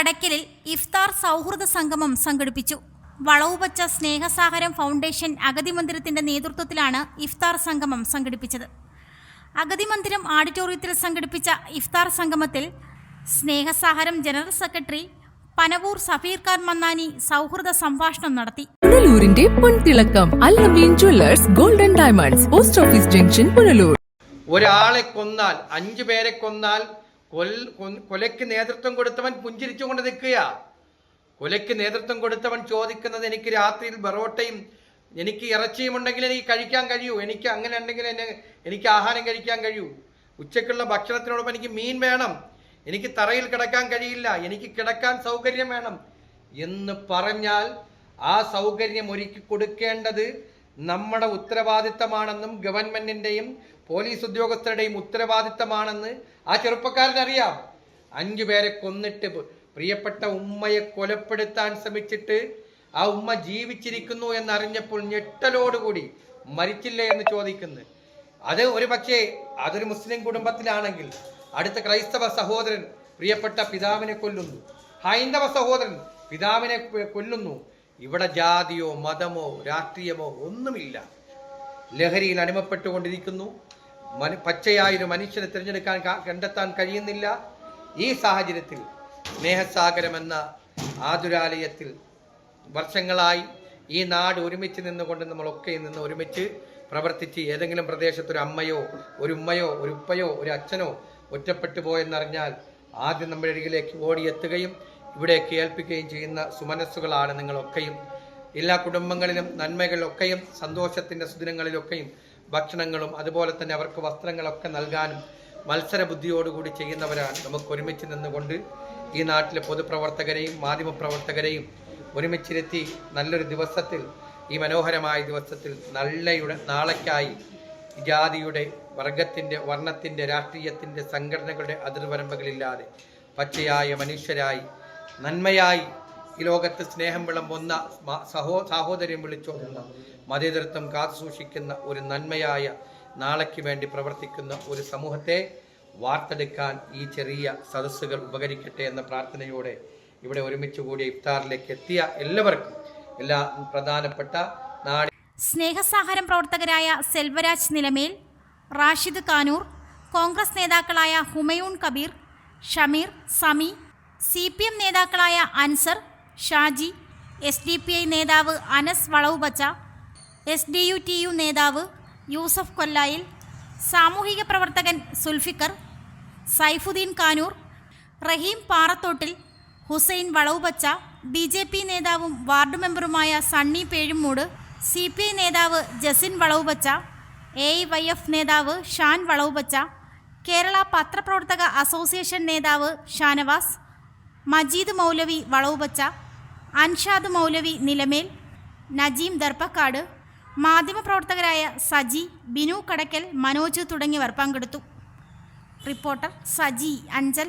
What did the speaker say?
കടയ്ക്കലിൽ ഇഫ്താർ സൗഹൃദ സംഗമം സംഘടിപ്പിച്ചു. വളവുപച്ച സ്നേഹസാഗരം ഫൗണ്ടേഷൻ അഗതി മന്ദിരത്തിന്റെ നേതൃത്വത്തിലാണ് ഇഫ്താർ സംഗമം സംഘടിപ്പിച്ചത്. അഗതി മന്ദിരം ഓഡിറ്റോറിയത്തിൽ സംഘടിപ്പിച്ച ഇഫ്താർ സംഗമത്തിൽ സ്നേഹസാഹരം ജനറൽ സെക്രട്ടറി പനവൂർ സഫീർ ഖാൻ മന്നാനി സൗഹൃദ സംഭാഷണം നടത്തി. പുനലൂരിന്റെ പൊൻതിളക്കം Allameen jewellers golden diamonds post office junction Punalur. ഒരാളെ കൊന്നാൽ അഞ്ചു പേരെ കൊന്നാൽ കൊൽ കൊലയ്ക്ക് നേതൃത്വം കൊടുത്തവൻ പുഞ്ചിരിച്ചുകൊണ്ട് നിൽക്കുക. കൊലയ്ക്ക് നേതൃത്വം കൊടുത്തവൻ ചോദിക്കുന്നത് എനിക്ക് രാത്രിയിൽ ബറോട്ടയും എനിക്ക് ഇറച്ചിയും ഉണ്ടെങ്കിൽ എനിക്ക് കഴിക്കാൻ കഴിയൂ. എനിക്ക് അങ്ങനെ ഉണ്ടെങ്കിൽ എന്നെ എനിക്ക് ആഹാരം കഴിക്കാൻ കഴിയൂ. ഉച്ചക്കുള്ള ഭക്ഷണത്തിനോടൊപ്പം എനിക്ക് മീൻ വേണം. എനിക്ക് തറയിൽ കിടക്കാൻ കഴിയില്ല. എനിക്ക് കിടക്കാൻ സൗകര്യം വേണം. എന്ന് പറഞ്ഞാൽ ആ സൗകര്യം ഒരുക്കി കൊടുക്കേണ്ടത് നമ്മുടെ ഉത്തരവാദിത്തമാണെന്നും ഗവൺമെന്റിന്റെയും പോലീസ് ഉദ്യോഗസ്ഥരുടെയും ഉത്തരവാദിത്തമാണെന്ന് ആ ചെറുപ്പക്കാരനറിയാം. അഞ്ചു പേരെ കൊന്നിട്ട് പ്രിയപ്പെട്ട ഉമ്മയെ കൊലപ്പെടുത്താൻ ശ്രമിച്ചിട്ട് ആ ഉമ്മ ജീവിച്ചിരിക്കുന്നു എന്നറിഞ്ഞപ്പോൾ ഞെട്ടലോടുകൂടി മരിച്ചില്ലേ എന്ന് ചോദിക്കുന്നു. അത് ഒരു പക്ഷേ അതൊരു മുസ്ലിം കുടുംബത്തിലാണെങ്കിൽ അടുത്ത ക്രൈസ്തവ സഹോദരൻ പ്രിയപ്പെട്ട പിതാവിനെ കൊല്ലുന്നു. ഹൈന്ദവ സഹോദരൻ പിതാവിനെ കൊല്ലുന്നു. ഇവിടെ ജാതിയോ മതമോ രാഷ്ട്രീയമോ ഒന്നുമില്ല. ലഹരിയിൽ അടിമപ്പെട്ടുകൊണ്ടിരിക്കുന്നു. മന പച്ചയായൊരു മനുഷ്യനെ തിരഞ്ഞെടുക്കാൻ കണ്ടെത്താൻ കഴിയുന്നില്ല. ഈ സാഹചര്യത്തിൽ സ്നേഹസാഗരം എന്ന ആതുരാലയത്തിൽ വർഷങ്ങളായി ഈ നാട് ഒരുമിച്ച് നിന്നുകൊണ്ട് നമ്മളൊക്കെ നിന്ന് ഒരുമിച്ച് പ്രവർത്തിച്ച് ഏതെങ്കിലും പ്രദേശത്ത് ഒരു അമ്മയോ ഒരു ഉമ്മയോ ഒരു ഉപ്പയോ ഒരു അച്ഛനോ ഒറ്റപ്പെട്ടു പോയെന്നറിഞ്ഞാൽ ആദ്യം നമ്മുടെ അരികിലേക്ക് ഓടിയെത്തുകയും ഇവിടെ കേൾപ്പിക്കുകയും ചെയ്യുന്ന സുമനസ്സുകളാണ് നിങ്ങളൊക്കെയും. എല്ലാ കുടുംബങ്ങളിലും നന്മകളിലൊക്കെയും സന്തോഷത്തിന്റെ സുദിനങ്ങളിലൊക്കെയും ഭക്ഷണങ്ങളും അതുപോലെ തന്നെ അവർക്ക് വസ്ത്രങ്ങളൊക്കെ നൽകാനും മത്സര ബുദ്ധിയോടുകൂടി ചെയ്യുന്നവരാണ്. നമുക്ക് ഒരുമിച്ച് നിന്നുകൊണ്ട് ഈ നാട്ടിലെ പൊതുപ്രവർത്തകരെയും മാധ്യമപ്രവർത്തകരെയും ഒരുമിച്ചിരുത്തി നല്ലൊരു ദിവസത്തിൽ ഈ മനോഹരമായ ദിവസത്തിൽ നല്ലയുടെ നാളേക്കായി ജാതിയുടെ വർഗത്തിന്റെ വർണത്തിന്റെ രാഷ്ട്രീയത്തിന്റെ സംഘടനകളുടെ അതിർവരമ്പുകളില്ലാതെ പച്ചയായ മനുഷ്യരായി നന്മയായി ഈ ലോകത്ത് സ്നേഹം വിളമ്പുന്ന സഹോ സാഹോദര്യം വിളിച്ചോതുന്ന മതേതരത്വം കാത്തുസൂക്ഷിക്കുന്ന ഒരു നന്മയായ നാളേക്ക് വേണ്ടി പ്രവർത്തിക്കുന്ന ഒരു സമൂഹത്തെ വാർത്തെടുക്കാൻ ഈ ചെറിയ സദസ്സുകൾ ഉപകരിക്കട്ടെ എന്ന പ്രാർത്ഥനയോടെ ഇവിടെ ഒരുമിച്ച് കൂടിയ ഇഫ്താറിലേക്ക് എത്തിയ എല്ലാവർക്കും എല്ലാ പ്രധാനപ്പെട്ട നാടി സ്നേഹസാഹരം പ്രവർത്തകരായ സെൽവരാജ് നിലമേൽ റാഷിദ് കാനൂർ കോൺഗ്രസ് നേതാക്കളായ Humayun Kabir Shameer Sami C P M നേതാക്കളായ Anzar Shaji S D P I നേതാവ് Anas Valavupacha S D T U U നേതാവ് യൂസഫ് കൊല്ലായിൽ സാമൂഹിക പ്രവർത്തകൻ Sulfikar Saifuddin Kanoor Rahim Parathottil Hussain Valavupacha B J P നേതാവും ward മെമ്പറുമായ Sunny Pezhumood C P I നേതാവ് Jasin Valavupacha A Y F നേതാവ് ഷാൻ വളവുപച്ച കേരള പത്രപ്രവർത്തക association നേതാവ് ഷാനവാസ് മജീദ് മൗലവി വളവുബച്ച അൻഷാദ് മൗലവി നിലമേൽ നജീം ദർപ്പക്കാട് മാധ്യമപ്രവർത്തകരായ സജി ബിനു കടക്കൽ മനോജ് തുടങ്ങിയവർ പങ്കെടുത്തു. റിപ്പോർട്ടർ സജി അഞ്ചൽ.